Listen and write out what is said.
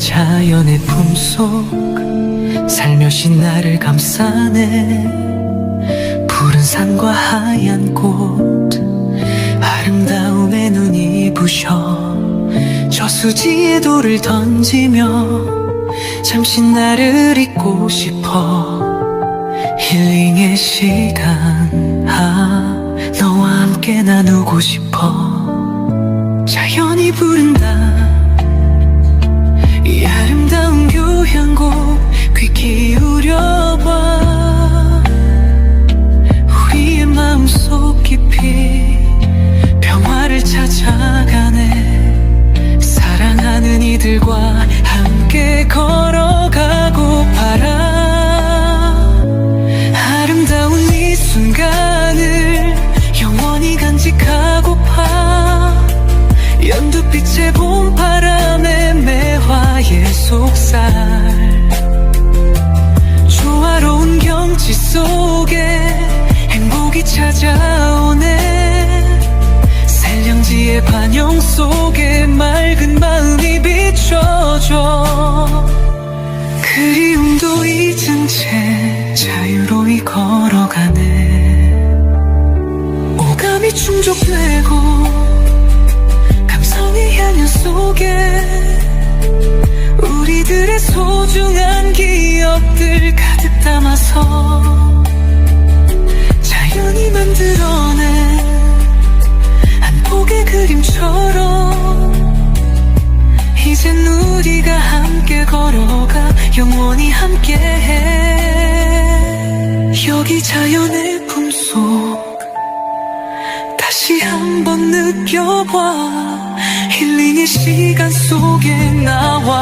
자연의 품속 살며시 나를 감싸네. 푸른 산과 하얀 꽃 아름다움에 눈이 부셔 저수지에 돌을 던지며 잠시 나를 잊고 싶어. 힐링의 시간 아 너와 함께 나누고 싶어. 자연이 부른다 속살. 조화로운 경치 속에 행복이 찾아오네. 살령지의 반영 속에 맑은 마음이 비춰줘 그리움도 잊은 채 자유로이 걸어가네. 오감이 충족되고 감성의 향연 속에 소중한 기억들 가득 담아서 자연이 만들어낸 한 폭의 그림처럼 이젠 우리가 함께 걸어가 영원히 함께해. 여기 자연의 품속 다시 한번 느껴봐. 힐링의 시간 속에 나와